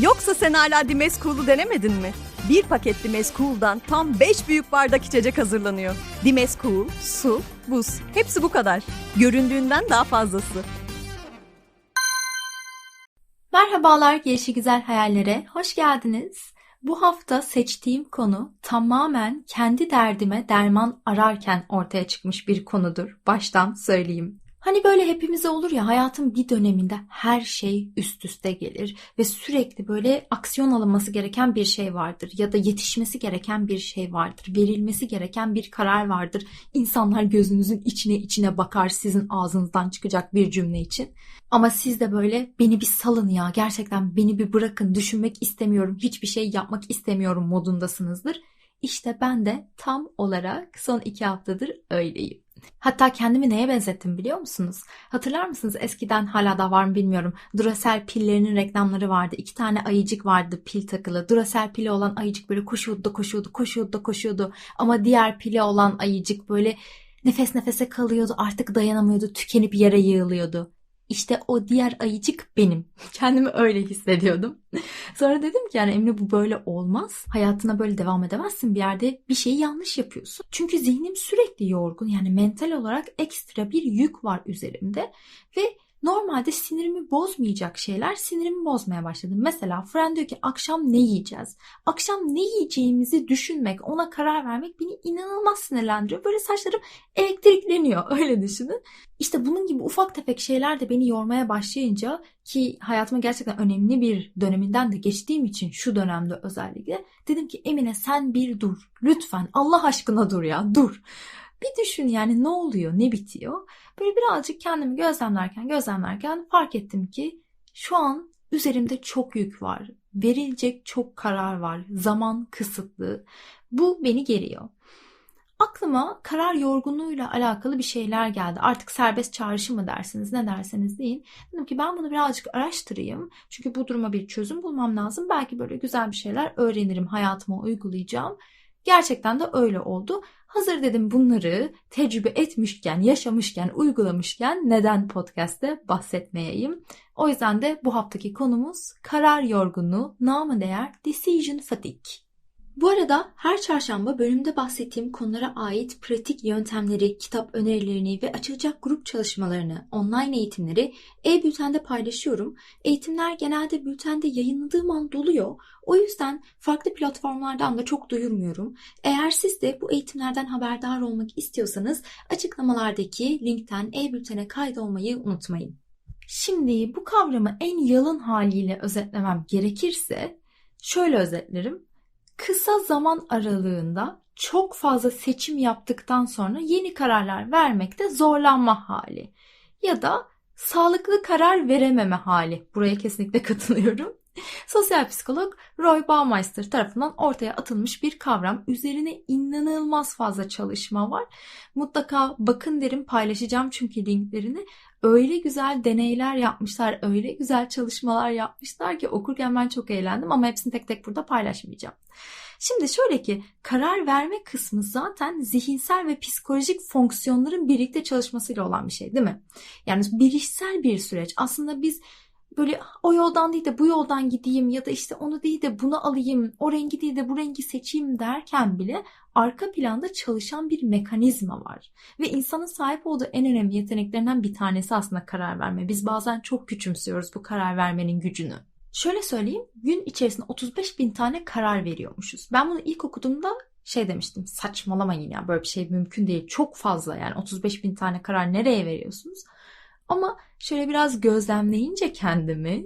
Yoksa sen hala Dimes Cool'u denemedin mi? Bir paket Dimes Cool'dan tam 5 büyük bardak içecek hazırlanıyor. Dimes Cool, su, buz. Hepsi bu kadar. Göründüğünden daha fazlası. Merhabalar gelişi güzel hayallere, hoş geldiniz. Bu hafta seçtiğim konu tamamen kendi derdime derman ararken ortaya çıkmış bir konudur. Baştan söyleyeyim. Hani böyle hepimize olur ya hayatın bir döneminde her şey üst üste gelir ve sürekli böyle aksiyon alınması gereken bir şey vardır ya da yetişmesi gereken bir şey vardır. Verilmesi gereken bir karar vardır. İnsanlar gözünüzün içine içine bakar sizin ağzınızdan çıkacak bir cümle için. Ama siz de böyle beni bir salın ya gerçekten beni bir bırakın düşünmek istemiyorum hiçbir şey yapmak istemiyorum modundasınızdır. İşte ben de tam olarak son iki haftadır öyleyim. Hatta kendimi neye benzettim biliyor musunuz? Hatırlar mısınız eskiden hala da var mı bilmiyorum. Duracell pillerinin reklamları vardı. İki tane ayıcık vardı pil takılı. Duracell pili olan ayıcık böyle koşuyordu koşuyordu, koşuyordu koşuyordu. Ama diğer pili olan ayıcık böyle nefes nefese kalıyordu. Artık dayanamıyordu, tükenip yere yığılıyordu. İşte o diğer ayıcık benim. Kendimi öyle hissediyordum. Sonra dedim ki yani Emre bu böyle olmaz. Hayatına böyle devam edemezsin bir yerde bir şeyi yanlış yapıyorsun. Çünkü zihnim sürekli yorgun yani mental olarak ekstra bir yük var üzerimde ve normalde sinirimi bozmayacak şeyler sinirimi bozmaya başladı. Mesela Fren diyor ki akşam ne yiyeceğiz? Akşam ne yiyeceğimizi düşünmek, ona karar vermek beni inanılmaz sinirlendiriyor. Böyle saçlarım elektrikleniyor öyle düşünün. İşte bunun gibi ufak tefek şeyler de beni yormaya başlayınca ki hayatıma gerçekten önemli bir döneminden de geçtiğim için şu dönemde özellikle dedim ki Emine sen bir dur. Lütfen Allah aşkına dur ya dur. Bir düşün yani ne oluyor, ne bitiyor? Böyle birazcık kendimi gözlemlerken gözlemlerken fark ettim ki şu an üzerimde çok yük var. Verilecek çok karar var. Zaman kısıtlı. Bu beni geriyor. Aklıma karar yorgunluğuyla alakalı bir şeyler geldi. Artık serbest çağrışı mı dersiniz, ne derseniz deyin. Dedim ki ben bunu birazcık araştırayım. Çünkü bu duruma bir çözüm bulmam lazım. Belki böyle güzel bir şeyler öğrenirim, hayatıma uygulayacağım. Gerçekten de öyle oldu. Hazır dedim bunları tecrübe etmişken, yaşamışken, uygulamışken neden podcast'te bahsetmeyeyim? O yüzden de bu haftaki konumuz karar yorgunluğu, namı değer decision fatigue. Bu arada her çarşamba bölümde bahsettiğim konulara ait pratik yöntemleri, kitap önerilerini ve açılacak grup çalışmalarını, online eğitimleri e-bültende paylaşıyorum. Eğitimler genelde bültende yayınladığım an doluyor. O yüzden farklı platformlardan da çok duyurmuyorum. Eğer siz de bu eğitimlerden haberdar olmak istiyorsanız açıklamalardaki linkten e-bültene kaydolmayı unutmayın. Şimdi bu kavramı en yalın haliyle özetlemem gerekirse şöyle özetlerim kısa zaman aralığında çok fazla seçim yaptıktan sonra yeni kararlar vermekte zorlanma hali ya da sağlıklı karar verememe hali. Buraya kesinlikle katılıyorum. Sosyal psikolog Roy Baumeister tarafından ortaya atılmış bir kavram. Üzerine inanılmaz fazla çalışma var. Mutlaka bakın derim paylaşacağım çünkü linklerini. Öyle güzel deneyler yapmışlar, öyle güzel çalışmalar yapmışlar ki okurken ben çok eğlendim ama hepsini tek tek burada paylaşmayacağım. Şimdi şöyle ki karar verme kısmı zaten zihinsel ve psikolojik fonksiyonların birlikte çalışmasıyla olan bir şey değil mi? Yani bilişsel bir süreç. Aslında biz böyle o yoldan değil de bu yoldan gideyim ya da işte onu değil de bunu alayım, o rengi değil de bu rengi seçeyim derken bile arka planda çalışan bir mekanizma var. Ve insanın sahip olduğu en önemli yeteneklerinden bir tanesi aslında karar verme. Biz bazen çok küçümsüyoruz bu karar vermenin gücünü. Şöyle söyleyeyim, gün içerisinde 35 bin tane karar veriyormuşuz. Ben bunu ilk okuduğumda şey demiştim, saçmalamayın ya böyle bir şey mümkün değil. Çok fazla yani 35 bin tane karar nereye veriyorsunuz? Ama şöyle biraz gözlemleyince kendimi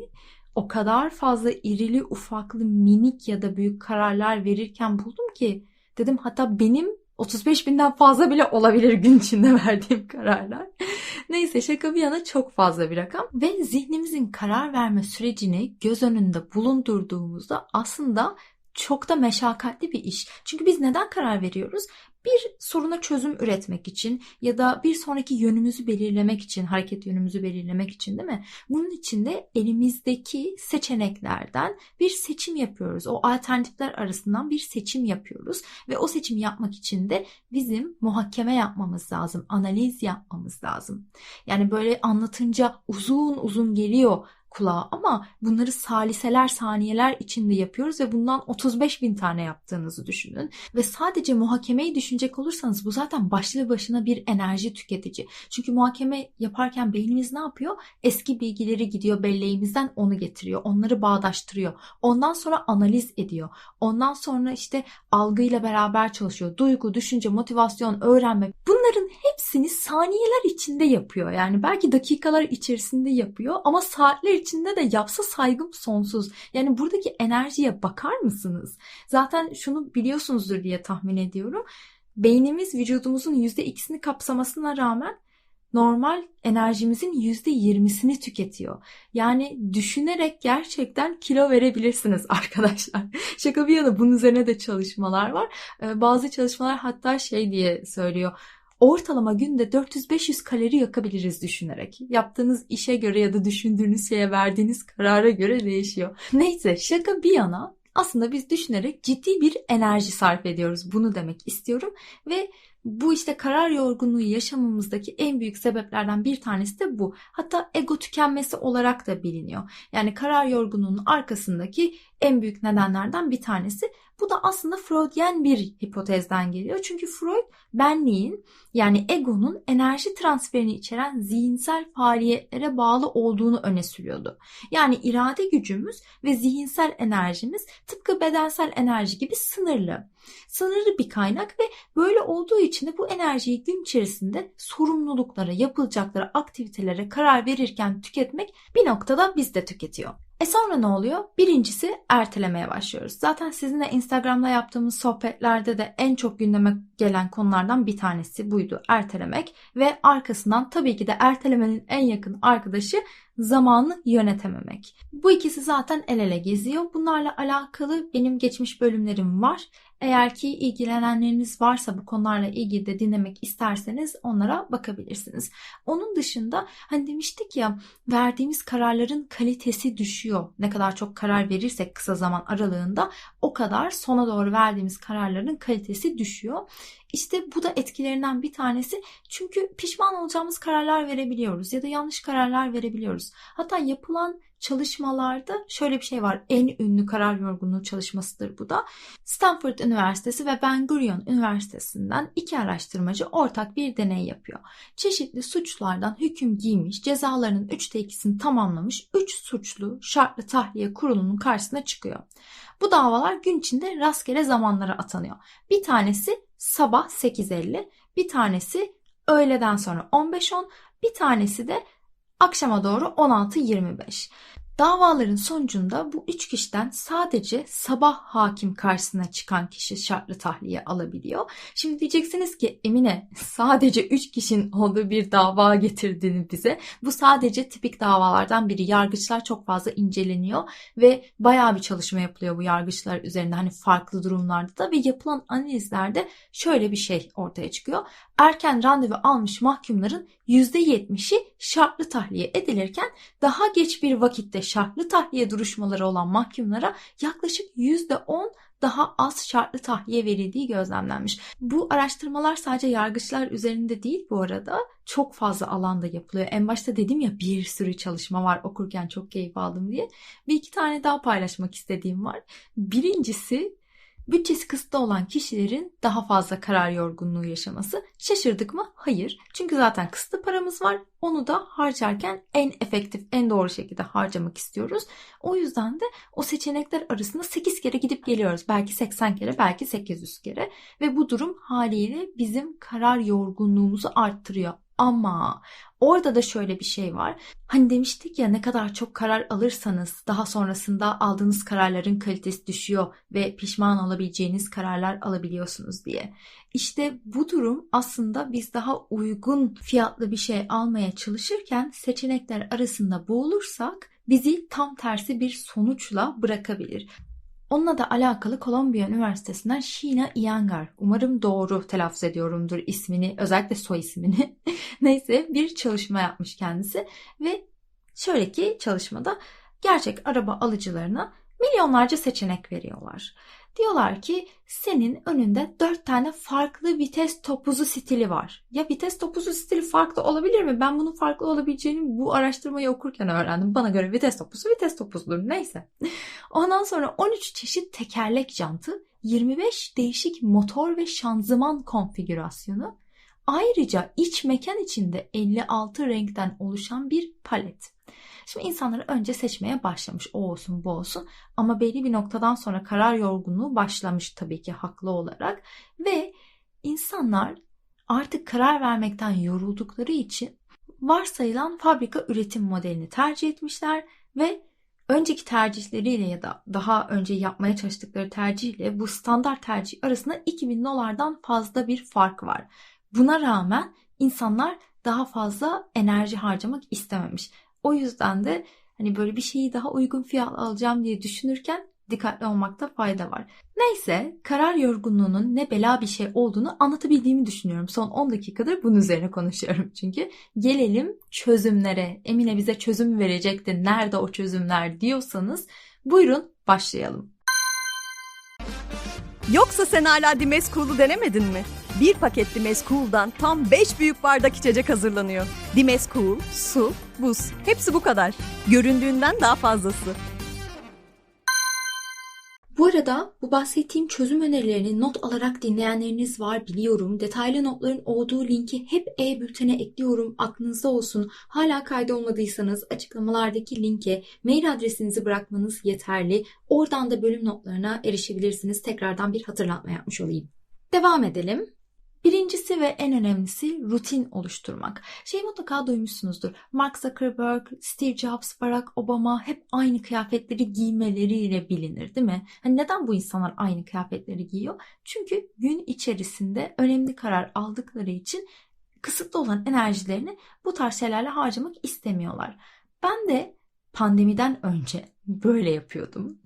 o kadar fazla irili ufaklı minik ya da büyük kararlar verirken buldum ki dedim hatta benim 35 binden fazla bile olabilir gün içinde verdiğim kararlar. Neyse şaka bir yana çok fazla bir rakam ve zihnimizin karar verme sürecini göz önünde bulundurduğumuzda aslında çok da meşakkatli bir iş. Çünkü biz neden karar veriyoruz? Bir soruna çözüm üretmek için ya da bir sonraki yönümüzü belirlemek için, hareket yönümüzü belirlemek için değil mi? Bunun için de elimizdeki seçeneklerden bir seçim yapıyoruz. O alternatifler arasından bir seçim yapıyoruz ve o seçimi yapmak için de bizim muhakeme yapmamız lazım, analiz yapmamız lazım. Yani böyle anlatınca uzun uzun geliyor kulağa ama bunları saliseler saniyeler içinde yapıyoruz ve bundan 35 bin tane yaptığınızı düşünün. Ve sadece muhakemeyi düşünecek olursanız bu zaten başlı başına bir enerji tüketici. Çünkü muhakeme yaparken beynimiz ne yapıyor? Eski bilgileri gidiyor belleğimizden onu getiriyor. Onları bağdaştırıyor. Ondan sonra analiz ediyor. Ondan sonra işte algıyla beraber çalışıyor. Duygu, düşünce, motivasyon, öğrenme bunların hepsini saniyeler içinde yapıyor. Yani belki dakikalar içerisinde yapıyor ama saatler içinde de yapsa saygım sonsuz. Yani buradaki enerjiye bakar mısınız? Zaten şunu biliyorsunuzdur diye tahmin ediyorum. Beynimiz vücudumuzun %2'sini kapsamasına rağmen normal enerjimizin %20'sini tüketiyor. Yani düşünerek gerçekten kilo verebilirsiniz arkadaşlar. Şaka bir yana bunun üzerine de çalışmalar var. Ee, bazı çalışmalar hatta şey diye söylüyor. Ortalama günde 400-500 kalori yakabiliriz düşünerek. Yaptığınız işe göre ya da düşündüğünüz şeye verdiğiniz karara göre değişiyor. Neyse şaka bir yana aslında biz düşünerek ciddi bir enerji sarf ediyoruz. Bunu demek istiyorum ve bu işte karar yorgunluğu yaşamamızdaki en büyük sebeplerden bir tanesi de bu. Hatta ego tükenmesi olarak da biliniyor. Yani karar yorgunluğunun arkasındaki en büyük nedenlerden bir tanesi. Bu da aslında Freudian bir hipotezden geliyor. Çünkü Freud benliğin yani egonun enerji transferini içeren zihinsel faaliyetlere bağlı olduğunu öne sürüyordu. Yani irade gücümüz ve zihinsel enerjimiz tıpkı bedensel enerji gibi sınırlı. Sınırlı bir kaynak ve böyle olduğu için de bu enerjiyi gün içerisinde sorumluluklara, yapılacaklara, aktivitelere karar verirken tüketmek bir noktada bizde tüketiyor. E sonra ne oluyor? Birincisi ertelemeye başlıyoruz. Zaten sizinle Instagram'da yaptığımız sohbetlerde de en çok gündeme gelen konulardan bir tanesi buydu. Ertelemek ve arkasından tabii ki de ertelemenin en yakın arkadaşı zamanı yönetememek. Bu ikisi zaten el ele geziyor. Bunlarla alakalı benim geçmiş bölümlerim var. Eğer ki ilgilenenleriniz varsa bu konularla ilgili de dinlemek isterseniz onlara bakabilirsiniz. Onun dışında hani demiştik ya verdiğimiz kararların kalitesi düşüyor. Ne kadar çok karar verirsek kısa zaman aralığında o kadar sona doğru verdiğimiz kararların kalitesi düşüyor. İşte bu da etkilerinden bir tanesi. Çünkü pişman olacağımız kararlar verebiliyoruz ya da yanlış kararlar verebiliyoruz. Hatta yapılan çalışmalarda şöyle bir şey var. En ünlü karar yorgunluğu çalışmasıdır bu da. Stanford Üniversitesi ve Ben Gurion Üniversitesi'nden iki araştırmacı ortak bir deney yapıyor. Çeşitli suçlardan hüküm giymiş, cezalarının üçte ikisini tamamlamış 3 suçlu şartlı tahliye kurulunun karşısına çıkıyor. Bu davalar gün içinde rastgele zamanlara atanıyor. Bir tanesi sabah 8.50, bir tanesi öğleden sonra 15.10, bir tanesi de akşama doğru 16.25. Davaların sonucunda bu üç kişiden sadece sabah hakim karşısına çıkan kişi şartlı tahliye alabiliyor. Şimdi diyeceksiniz ki Emine sadece üç kişinin olduğu bir dava getirdiğini bize. Bu sadece tipik davalardan biri. Yargıçlar çok fazla inceleniyor ve bayağı bir çalışma yapılıyor bu yargıçlar üzerinde. Hani farklı durumlarda da ve yapılan analizlerde şöyle bir şey ortaya çıkıyor. Erken randevu almış mahkumların %70'i şartlı tahliye edilirken daha geç bir vakitte şartlı tahliye duruşmaları olan mahkumlara yaklaşık %10 daha az şartlı tahliye verildiği gözlemlenmiş. Bu araştırmalar sadece yargıçlar üzerinde değil bu arada çok fazla alanda yapılıyor. En başta dedim ya bir sürü çalışma var okurken çok keyif aldım diye. Bir iki tane daha paylaşmak istediğim var. Birincisi Bütçesi kısıtlı olan kişilerin daha fazla karar yorgunluğu yaşaması. Şaşırdık mı? Hayır. Çünkü zaten kısıtlı paramız var. Onu da harcarken en efektif, en doğru şekilde harcamak istiyoruz. O yüzden de o seçenekler arasında 8 kere gidip geliyoruz. Belki 80 kere, belki 800 kere. Ve bu durum haliyle bizim karar yorgunluğumuzu arttırıyor. Ama orada da şöyle bir şey var. Hani demiştik ya ne kadar çok karar alırsanız daha sonrasında aldığınız kararların kalitesi düşüyor ve pişman olabileceğiniz kararlar alabiliyorsunuz diye. İşte bu durum aslında biz daha uygun fiyatlı bir şey almaya çalışırken seçenekler arasında boğulursak bizi tam tersi bir sonuçla bırakabilir. Onunla da alakalı Kolombiya Üniversitesi'nden Sheena Iyengar, umarım doğru telaffuz ediyorumdur ismini, özellikle soy ismini. Neyse bir çalışma yapmış kendisi ve şöyle ki çalışmada gerçek araba alıcılarına milyonlarca seçenek veriyorlar. Diyorlar ki senin önünde dört tane farklı vites topuzu stili var. Ya vites topuzu stili farklı olabilir mi? Ben bunun farklı olabileceğini bu araştırmayı okurken öğrendim. Bana göre vites topuzu vites topuzudur. Neyse. Ondan sonra 13 çeşit tekerlek jantı, 25 değişik motor ve şanzıman konfigürasyonu, ayrıca iç mekan içinde 56 renkten oluşan bir palet. Şimdi insanlar önce seçmeye başlamış. O olsun bu olsun. Ama belli bir noktadan sonra karar yorgunluğu başlamış tabii ki haklı olarak. Ve insanlar artık karar vermekten yoruldukları için varsayılan fabrika üretim modelini tercih etmişler ve önceki tercihleriyle ya da daha önce yapmaya çalıştıkları tercihle bu standart tercih arasında 2000 dolardan fazla bir fark var. Buna rağmen insanlar daha fazla enerji harcamak istememiş. O yüzden de hani böyle bir şeyi daha uygun fiyat alacağım diye düşünürken dikkatli olmakta fayda var. Neyse karar yorgunluğunun ne bela bir şey olduğunu anlatabildiğimi düşünüyorum. Son 10 dakikadır bunun üzerine konuşuyorum çünkü. Gelelim çözümlere. Emine bize çözüm verecekti. Nerede o çözümler diyorsanız buyurun başlayalım. Yoksa sen hala Dimes Cool'u denemedin mi? Bir paket Dimes Cool'dan tam 5 büyük bardak içecek hazırlanıyor. Dimes Cool, su, buz. Hepsi bu kadar. Göründüğünden daha fazlası. Bu arada bu bahsettiğim çözüm önerilerini not alarak dinleyenleriniz var biliyorum. Detaylı notların olduğu linki hep e-bültene ekliyorum. Aklınızda olsun. Hala kaydolmadıysanız açıklamalardaki linke mail adresinizi bırakmanız yeterli. Oradan da bölüm notlarına erişebilirsiniz. Tekrardan bir hatırlatma yapmış olayım. Devam edelim. Birincisi ve en önemlisi rutin oluşturmak. Şey mutlaka duymuşsunuzdur. Mark Zuckerberg, Steve Jobs, Barack Obama hep aynı kıyafetleri giymeleriyle bilinir değil mi? Hani neden bu insanlar aynı kıyafetleri giyiyor? Çünkü gün içerisinde önemli karar aldıkları için kısıtlı olan enerjilerini bu tarz şeylerle harcamak istemiyorlar. Ben de pandemiden önce böyle yapıyordum.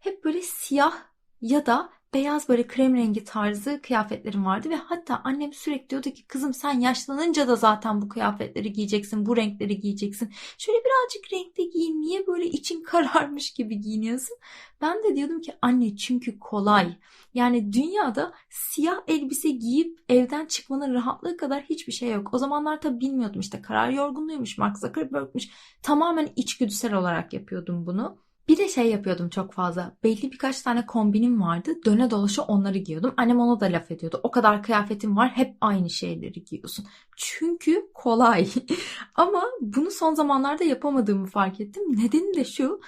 Hep böyle siyah ya da beyaz böyle krem rengi tarzı kıyafetlerim vardı ve hatta annem sürekli diyordu ki kızım sen yaşlanınca da zaten bu kıyafetleri giyeceksin, bu renkleri giyeceksin. Şöyle birazcık renkli giyin, niye böyle için kararmış gibi giyiniyorsun? Ben de diyordum ki anne çünkü kolay. Yani dünyada siyah elbise giyip evden çıkmanın rahatlığı kadar hiçbir şey yok. O zamanlar tabii bilmiyordum işte karar yorgunluğuymuş, Mark Zuckerberg'miş. Tamamen içgüdüsel olarak yapıyordum bunu. Bir de şey yapıyordum çok fazla. Belli birkaç tane kombinim vardı. Döne dolaşa onları giyiyordum. Annem ona da laf ediyordu. O kadar kıyafetim var. Hep aynı şeyleri giyiyorsun. Çünkü kolay. Ama bunu son zamanlarda yapamadığımı fark ettim. Nedeni de şu.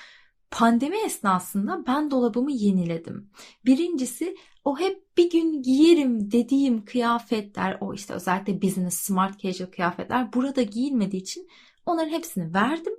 Pandemi esnasında ben dolabımı yeniledim. Birincisi o hep bir gün giyerim dediğim kıyafetler, o işte özellikle business, smart casual kıyafetler burada giyilmediği için onların hepsini verdim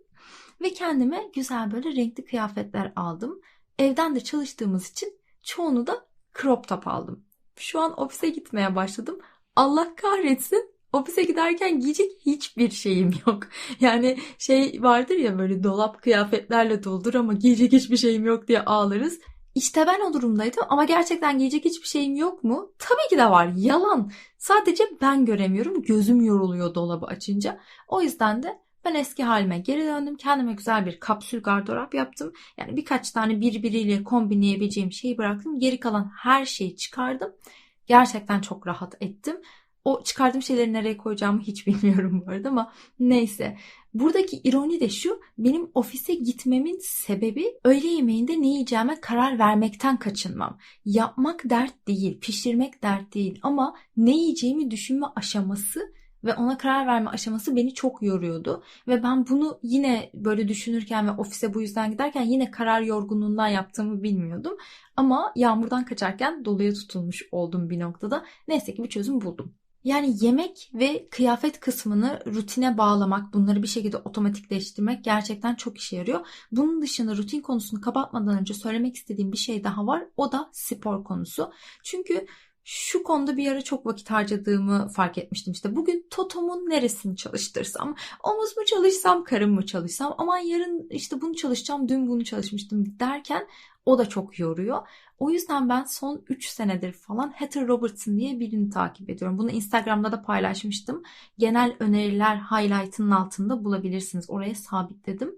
ve kendime güzel böyle renkli kıyafetler aldım. Evden de çalıştığımız için çoğunu da crop top aldım. Şu an ofise gitmeye başladım. Allah kahretsin ofise giderken giyecek hiçbir şeyim yok. Yani şey vardır ya böyle dolap kıyafetlerle doldur ama giyecek hiçbir şeyim yok diye ağlarız. İşte ben o durumdaydım ama gerçekten giyecek hiçbir şeyim yok mu? Tabii ki de var. Yalan. Sadece ben göremiyorum. Gözüm yoruluyor dolabı açınca. O yüzden de ben eski halime geri döndüm. Kendime güzel bir kapsül gardırop yaptım. Yani birkaç tane birbiriyle kombinleyebileceğim şeyi bıraktım. Geri kalan her şeyi çıkardım. Gerçekten çok rahat ettim. O çıkardığım şeyleri nereye koyacağımı hiç bilmiyorum bu arada ama neyse. Buradaki ironi de şu, benim ofise gitmemin sebebi öğle yemeğinde ne yiyeceğime karar vermekten kaçınmam. Yapmak dert değil, pişirmek dert değil ama ne yiyeceğimi düşünme aşaması ve ona karar verme aşaması beni çok yoruyordu. Ve ben bunu yine böyle düşünürken ve ofise bu yüzden giderken yine karar yorgunluğundan yaptığımı bilmiyordum. Ama yağmurdan kaçarken doluya tutulmuş oldum bir noktada. Neyse ki bir çözüm buldum. Yani yemek ve kıyafet kısmını rutine bağlamak, bunları bir şekilde otomatikleştirmek gerçekten çok işe yarıyor. Bunun dışında rutin konusunu kapatmadan önce söylemek istediğim bir şey daha var. O da spor konusu. Çünkü şu konuda bir ara çok vakit harcadığımı fark etmiştim. İşte bugün totomun neresini çalıştırsam, omuz mu çalışsam, karın mı çalışsam, aman yarın işte bunu çalışacağım, dün bunu çalışmıştım derken o da çok yoruyor. O yüzden ben son 3 senedir falan Heather Robertson diye birini takip ediyorum. Bunu Instagram'da da paylaşmıştım. Genel öneriler highlight'ının altında bulabilirsiniz. Oraya sabitledim.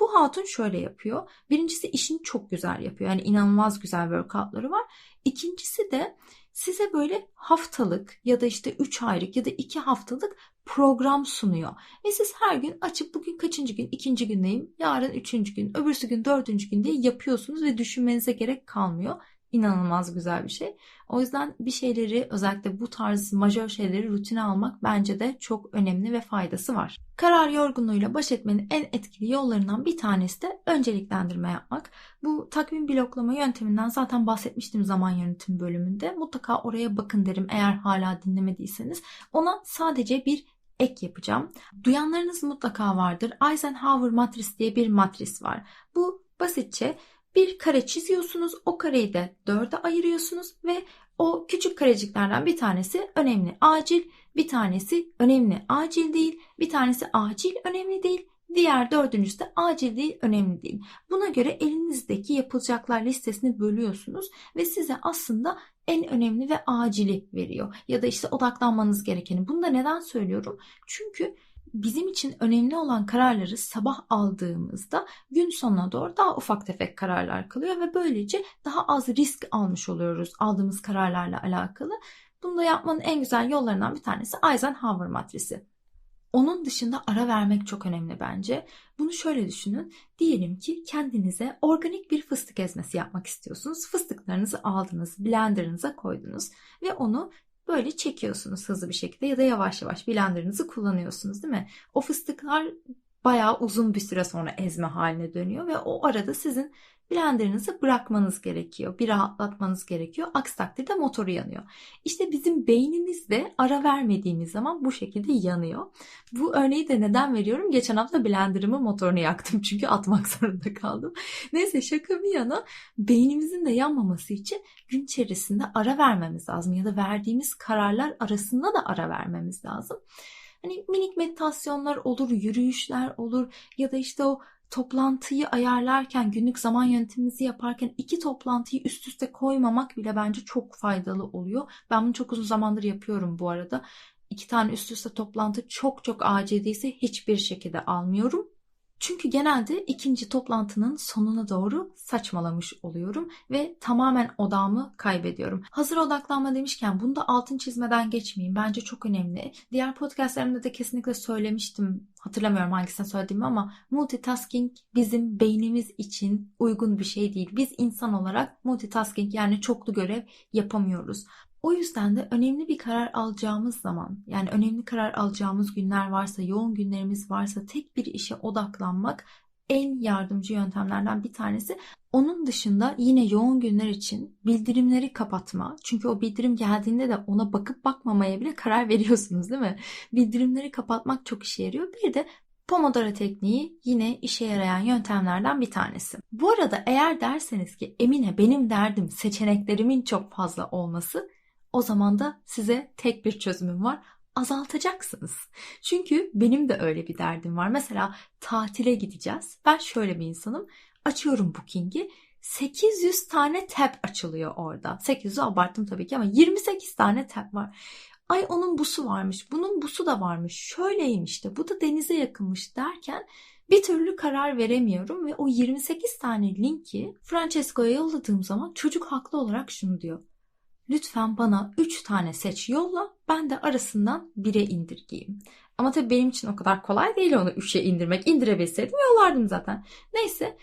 Bu hatun şöyle yapıyor. Birincisi işini çok güzel yapıyor. Yani inanılmaz güzel workoutları var. İkincisi de size böyle haftalık ya da işte 3 aylık ya da 2 haftalık program sunuyor. Ve siz her gün açıp bugün kaçıncı gün, ikinci gündeyim, yarın üçüncü gün, öbürsü gün dördüncü gün diye yapıyorsunuz ve düşünmenize gerek kalmıyor. İnanılmaz güzel bir şey. O yüzden bir şeyleri özellikle bu tarz majör şeyleri rutine almak bence de çok önemli ve faydası var. Karar yorgunluğuyla baş etmenin en etkili yollarından bir tanesi de önceliklendirme yapmak. Bu takvim bloklama yönteminden zaten bahsetmiştim zaman yönetimi bölümünde. Mutlaka oraya bakın derim eğer hala dinlemediyseniz. Ona sadece bir ek yapacağım. Duyanlarınız mutlaka vardır. Eisenhower matris diye bir matris var. Bu basitçe bir kare çiziyorsunuz. O kareyi de dörde ayırıyorsunuz ve o küçük kareciklerden bir tanesi önemli, acil, bir tanesi önemli, acil değil, bir tanesi acil, önemli değil, diğer dördüncüsü de acil değil, önemli değil. Buna göre elinizdeki yapılacaklar listesini bölüyorsunuz ve size aslında en önemli ve acili veriyor. Ya da işte odaklanmanız gerekeni. Bunu da neden söylüyorum? Çünkü bizim için önemli olan kararları sabah aldığımızda gün sonuna doğru daha ufak tefek kararlar kalıyor ve böylece daha az risk almış oluyoruz aldığımız kararlarla alakalı. Bunu da yapmanın en güzel yollarından bir tanesi Eisenhower matrisi. Onun dışında ara vermek çok önemli bence. Bunu şöyle düşünün. Diyelim ki kendinize organik bir fıstık ezmesi yapmak istiyorsunuz. Fıstıklarınızı aldınız, blenderınıza koydunuz ve onu böyle çekiyorsunuz hızlı bir şekilde ya da yavaş yavaş blenderınızı kullanıyorsunuz değil mi? O fıstıklar bayağı uzun bir süre sonra ezme haline dönüyor ve o arada sizin blenderınızı bırakmanız gerekiyor. Bir rahatlatmanız gerekiyor. Aksi takdirde motoru yanıyor. İşte bizim beynimiz de ara vermediğimiz zaman bu şekilde yanıyor. Bu örneği de neden veriyorum? Geçen hafta blenderımı motorunu yaktım çünkü atmak zorunda kaldım. Neyse şaka bir yana beynimizin de yanmaması için gün içerisinde ara vermemiz lazım ya da verdiğimiz kararlar arasında da ara vermemiz lazım. Hani minik meditasyonlar olur, yürüyüşler olur ya da işte o toplantıyı ayarlarken, günlük zaman yönetimimizi yaparken iki toplantıyı üst üste koymamak bile bence çok faydalı oluyor. Ben bunu çok uzun zamandır yapıyorum bu arada. İki tane üst üste toplantı çok çok acil değilse hiçbir şekilde almıyorum. Çünkü genelde ikinci toplantının sonuna doğru saçmalamış oluyorum ve tamamen odağımı kaybediyorum. Hazır odaklanma demişken bunu da altın çizmeden geçmeyeyim. Bence çok önemli. Diğer podcastlerimde de kesinlikle söylemiştim. Hatırlamıyorum hangisine söylediğimi ama multitasking bizim beynimiz için uygun bir şey değil. Biz insan olarak multitasking yani çoklu görev yapamıyoruz. O yüzden de önemli bir karar alacağımız zaman, yani önemli karar alacağımız günler varsa, yoğun günlerimiz varsa tek bir işe odaklanmak en yardımcı yöntemlerden bir tanesi. Onun dışında yine yoğun günler için bildirimleri kapatma. Çünkü o bildirim geldiğinde de ona bakıp bakmamaya bile karar veriyorsunuz değil mi? Bildirimleri kapatmak çok işe yarıyor. Bir de Pomodoro tekniği yine işe yarayan yöntemlerden bir tanesi. Bu arada eğer derseniz ki Emine benim derdim seçeneklerimin çok fazla olması o zaman da size tek bir çözümüm var. Azaltacaksınız. Çünkü benim de öyle bir derdim var. Mesela tatile gideceğiz. Ben şöyle bir insanım. Açıyorum Booking'i. 800 tane tab açılıyor orada. 800'ü abarttım tabii ki ama 28 tane tab var. Ay onun busu varmış, bunun busu da varmış, şöyleymiş de, bu da denize yakınmış derken bir türlü karar veremiyorum ve o 28 tane linki Francesco'ya yolladığım zaman çocuk haklı olarak şunu diyor. Lütfen bana 3 tane seç yolla. Ben de arasından 1'e indirgeyim. Ama tabii benim için o kadar kolay değil onu 3'e indirmek. İndirebilseydim yollardım zaten. Neyse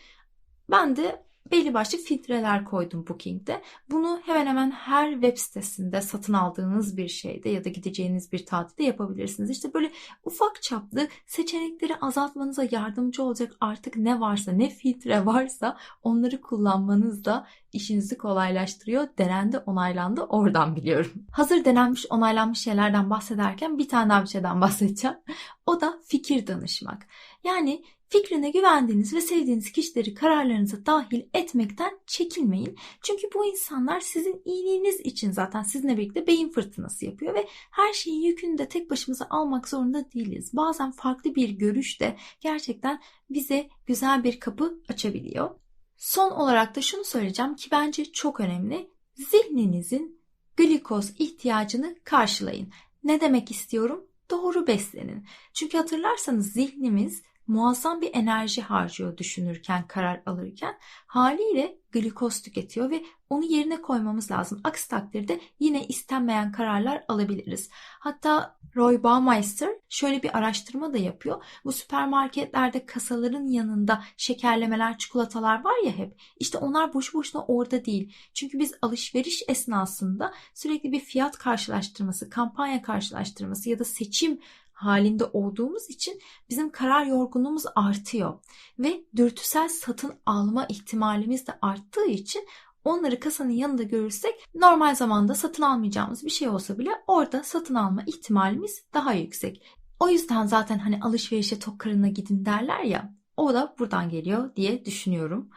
ben de belli başlı filtreler koydum Booking'de. Bunu hemen hemen her web sitesinde satın aldığınız bir şeyde ya da gideceğiniz bir tatilde yapabilirsiniz. İşte böyle ufak çaplı seçenekleri azaltmanıza yardımcı olacak artık ne varsa, ne filtre varsa onları kullanmanız da işinizi kolaylaştırıyor. Denendi, onaylandı. Oradan biliyorum. Hazır denenmiş, onaylanmış şeylerden bahsederken bir tane daha bir şeyden bahsedeceğim. O da fikir danışmak. Yani Fikrine güvendiğiniz ve sevdiğiniz kişileri kararlarınıza dahil etmekten çekinmeyin. Çünkü bu insanlar sizin iyiliğiniz için zaten sizinle birlikte beyin fırtınası yapıyor ve her şeyin yükünü de tek başımıza almak zorunda değiliz. Bazen farklı bir görüş de gerçekten bize güzel bir kapı açabiliyor. Son olarak da şunu söyleyeceğim ki bence çok önemli. Zihninizin glikoz ihtiyacını karşılayın. Ne demek istiyorum? Doğru beslenin. Çünkü hatırlarsanız zihnimiz muazzam bir enerji harcıyor düşünürken, karar alırken. Haliyle glikoz tüketiyor ve onu yerine koymamız lazım. Aksi takdirde yine istenmeyen kararlar alabiliriz. Hatta Roy Baumeister şöyle bir araştırma da yapıyor. Bu süpermarketlerde kasaların yanında şekerlemeler, çikolatalar var ya hep. İşte onlar boşu boşuna orada değil. Çünkü biz alışveriş esnasında sürekli bir fiyat karşılaştırması, kampanya karşılaştırması ya da seçim halinde olduğumuz için bizim karar yorgunluğumuz artıyor ve dürtüsel satın alma ihtimalimiz de arttığı için onları kasanın yanında görürsek normal zamanda satın almayacağımız bir şey olsa bile orada satın alma ihtimalimiz daha yüksek. O yüzden zaten hani alışverişe tok karına gidin derler ya o da buradan geliyor diye düşünüyorum.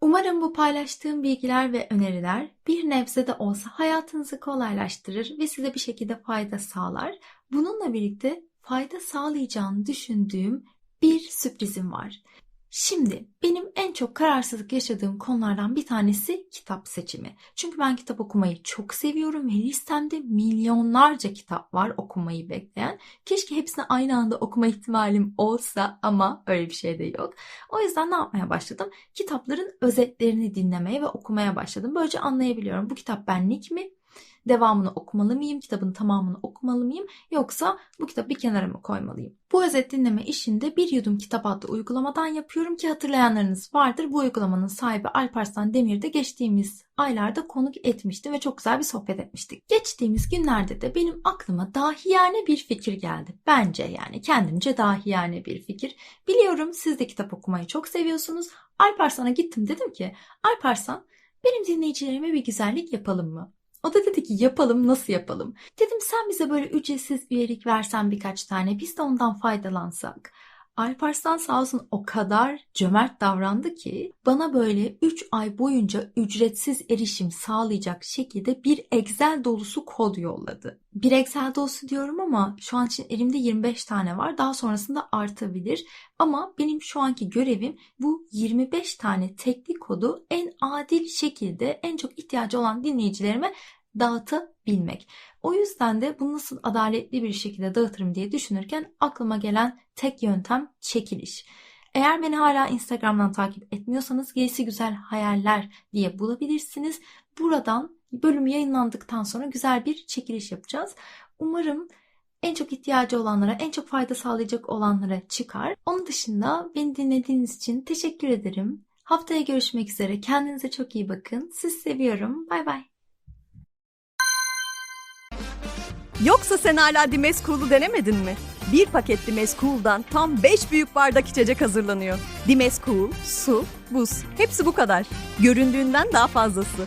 Umarım bu paylaştığım bilgiler ve öneriler bir nebze de olsa hayatınızı kolaylaştırır ve size bir şekilde fayda sağlar. Bununla birlikte fayda sağlayacağını düşündüğüm bir sürprizim var. Şimdi benim en çok kararsızlık yaşadığım konulardan bir tanesi kitap seçimi. Çünkü ben kitap okumayı çok seviyorum ve listemde milyonlarca kitap var okumayı bekleyen. Keşke hepsini aynı anda okuma ihtimalim olsa ama öyle bir şey de yok. O yüzden ne yapmaya başladım? Kitapların özetlerini dinlemeye ve okumaya başladım. Böylece anlayabiliyorum bu kitap benlik mi? Devamını okumalı mıyım, kitabın tamamını okumalı mıyım yoksa bu kitabı bir kenara mı koymalıyım? Bu özet dinleme işinde bir yudum kitap adlı uygulamadan yapıyorum ki hatırlayanlarınız vardır. Bu uygulamanın sahibi Alparslan Demir de geçtiğimiz aylarda konuk etmişti ve çok güzel bir sohbet etmiştik. Geçtiğimiz günlerde de benim aklıma dahiyane bir fikir geldi. Bence yani kendimce dahiyane bir fikir. Biliyorum siz de kitap okumayı çok seviyorsunuz. Alparslan'a gittim dedim ki Alparslan benim dinleyicilerime bir güzellik yapalım mı? O da dedi ki yapalım nasıl yapalım? Dedim sen bize böyle ücretsiz üyelik versen birkaç tane biz de ondan faydalansak. Alparslan sağ olsun o kadar cömert davrandı ki bana böyle 3 ay boyunca ücretsiz erişim sağlayacak şekilde bir Excel dolusu kod yolladı. Bir Excel dolusu diyorum ama şu an için elimde 25 tane var. Daha sonrasında artabilir. Ama benim şu anki görevim bu 25 tane teknik kodu en adil şekilde en çok ihtiyacı olan dinleyicilerime dağıtabilmek. O yüzden de bunu nasıl adaletli bir şekilde dağıtırım diye düşünürken aklıma gelen tek yöntem çekiliş. Eğer beni hala Instagram'dan takip etmiyorsanız gerisi güzel hayaller diye bulabilirsiniz. Buradan bölüm yayınlandıktan sonra güzel bir çekiliş yapacağız. Umarım en çok ihtiyacı olanlara, en çok fayda sağlayacak olanlara çıkar. Onun dışında beni dinlediğiniz için teşekkür ederim. Haftaya görüşmek üzere. Kendinize çok iyi bakın. Sizi seviyorum. Bay bay. Yoksa sen hala Dimes Cool'u denemedin mi? Bir paket Dimes Cool'dan tam 5 büyük bardak içecek hazırlanıyor. Dimes Cool, su, buz hepsi bu kadar. Göründüğünden daha fazlası.